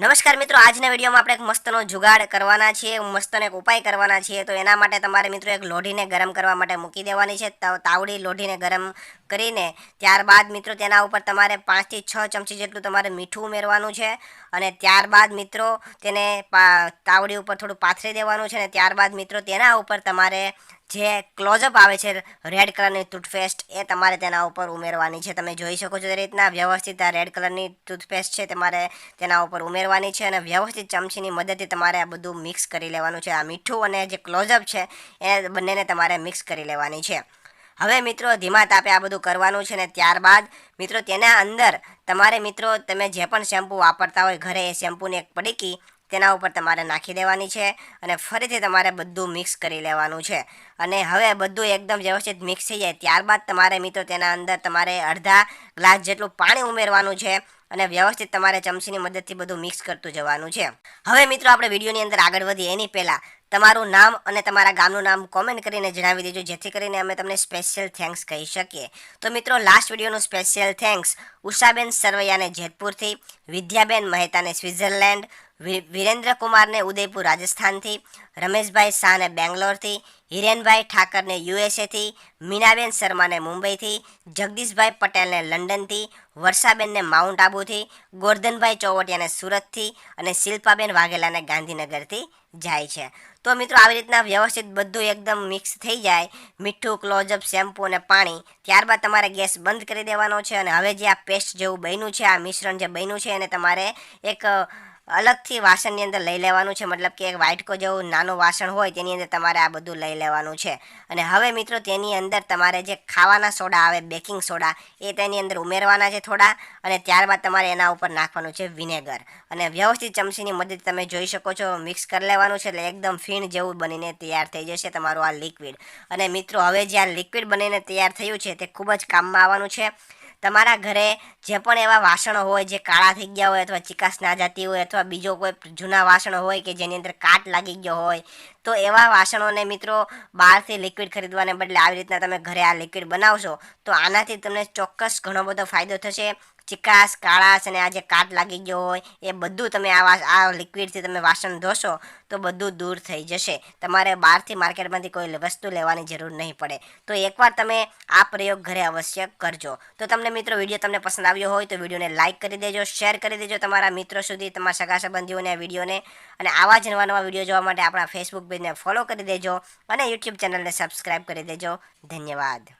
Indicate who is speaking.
Speaker 1: નમસ્કાર મિત્રો, આજના વિડીયોમાં આપણે એક મસ્તનો જુગાડ કરવાના છીએ મસ્તનો એક ઉપાય કરવાના છીએ. તો એના માટે તમારે મિત્રો એક લોઢીને ગરમ કરવા માટે મૂકી દેવાની છે. તાવડી લોઢીને ગરમ કરીને ત્યારબાદ મિત્રો તેના ઉપર તમારે પાંચથી છ ચમચી જેટલું તમારે મીઠું ઉમેરવાનું છે અને ત્યારબાદ મિત્રો તેને તાવડી ઉપર થોડું પાથરી દેવાનું છે અને ત્યારબાદ મિત્રો તેના ઉપર તમારે જે ક્લોઝઅપ આવે છે રેડ કલરની ટૂથપેસ્ટ એ તમારે તેના ઉપર ઉમેરવાની છે. તમે જોઈ શકો છો તે રીતના વ્યવસ્થિત આ રેડ કલરની ટૂથપેસ્ટ છે તમારે તેના ઉપર ઉમેરવાની છે અને વ્યવસ્થિત ચમચીની મદદથી તમારે આ બધું મિક્સ કરી લેવાનું છે. આ મીઠું અને જે ક્લોઝઅપ છે, એ બંનેને તમારે મિક્સ કરી લેવાની છે. હવે મિત્રો, ધીમા તાપે આ બધું કરવાનું છે ને ત્યારબાદ મિત્રો, તેના અંદર તમારે મિત્રો, તમે જે પણ શેમ્પૂ વાપરતા હોય, ઘરે એ શેમ્પૂની એક પડીકી તેના ઉપર તમારે નાખી દેવાની છે અને ફરીથી તમારે બધું મિક્સ કરી લેવાનું છે. અને હવે બધું એકદમ વ્યવસ્થિત મિક્સ થઈ જાય ત્યારબાદ તમારે મિત્રો તેના અંદર તમારે અડધા ગ્લાસ જેટલું પાણી ઉમેરવાનું છે અને વ્યવસ્થિત તમારે ચમચીની મદદથી બધું મિક્સ કરતું જવાનું છે. હવે મિત્રો આપણે વિડીયોની અંદર આગળ વધીએ. એની પહેલાં તમારું નામ અને તમારા ગામનું નામ કોમેન્ટ કરીને જણાવી દેજો, જેથી કરીને અમે તમને સ્પેશિયલ થેન્ક્સ કહી શકીએ. તો મિત્રો લાસ્ટ વિડીયોનું સ્પેશિયલ થેન્ક્સ ઉષાબેન સરવૈયાને જેતપુરથી, વિદ્યાબેન મહેતાને સ્વિટ્ઝરલેન્ડ વિરેન્દ્ર કુમારને ઉદયપુર રાજસ્થાનથી, રમેશભાઈ શાહને બેંગ્લોરથી, હિરેનભાઈ ઠાકરને યુએસએથી, મીનાબેન શર્માને મુંબઈથી, જગદીશભાઈ પટેલને લંડનથી, વર્ષાબેનને માઉન્ટ આબુથી, ગોરધનભાઈ ચોવટિયાને સુરતથી અને શિલ્પાબેન વાઘેલાને ગાંધીનગરથી જાય છે. તો મિત્રો, આવી રીતના વ્યવસ્થિત બધું એકદમ મિક્સ થઈ જાય. મીઠું, ક્લોઝઅપ, શેમ્પૂ અને પાણી. ત્યારબાદ તમારે ગેસ બંધ કરી દેવાનો છે અને હવે જે આ પેસ્ટ જેવું બન્યું છે, આ મિશ્રણ જે બન્યું છે, એને તમારે એક અલગથી વાસણની અંદર લઈ લેવાનું છે. મતલબ કે એક વાઇટકો જેવું નાનું વાસણ હોય તેની અંદર તમારે આ બધું લઈ લેવાનું છે. અને હવે મિત્રો તેની અંદર તમારે જે ખાવાના સોડા આવે, બેકિંગ સોડા, એ તેની અંદર ઉમેરવાના છે થોડા અને ત્યારબાદ તમારે એના ઉપર નાખવાનું છે વિનેગર. અને વ્યવસ્થિત ચમચીની મદદથી તમે જોઈ શકો છો, મિક્સ કરી લેવાનું છે એટલે એકદમ ફીણ જેવું બનીને તૈયાર થઈ જશે તમારું આ લિક્વિડ. અને મિત્રો હવે જે આ લિક્વિડ બનીને તૈયાર થયું છે તે ખૂબ જ કામમાં આવવાનું છે. તમારા ઘરે જે પણ એવા વાસણો હોય, જે કાળા થઈ ગયા હોય અથવા ચિકાસ ના જતી હોય અથવા બીજો કોઈ જૂના વાસણો હોય કે જેની અંદર કાટ લાગી ગયો હોય, તો એવા વાસણોને મિત્રો બહારથી લિક્વિડ ખરીદવાને બદલે આવી રીતના તમે ઘરે આ લિક્વિડ બનાવશો, તો આનાથી તમને ચોક્કસ ઘણો બધો ફાયદો થશે. ચિકાસ, કાળાશ અને આ જે કાટ લાગી ગયો હોય, એ બધું તમે આ આ લિક્વિડથી તમે વાસણ ધોશો, તો બધું દૂર થઈ જશે. તમારે બહારથી માર્કેટમાંથી કોઈ વસ્તુ લેવાની જરૂર નહીં પડે. તો એકવાર તમે આ પ્રયોગ ઘરે અવશ્ય કરજો. તો તમને મિત્રો વીડિયો તમને પસંદ આવ્યો હોય તો વિડીયોને લાઇક કરી દેજો શેર કરી દેજો તમારા મિત્રો સુધી, તમારા સગા સંબંધીઓને આ વિડીયોને. અને આવા જ નવા નવા વીડિયો જોવા માટે આપણા ફેસબુક પેજને ફોલો કરી દેજો અને યુટ્યુબ ચેનલને સબસ્ક્રાઈબ કરી દેજો. ધન્યવાદ.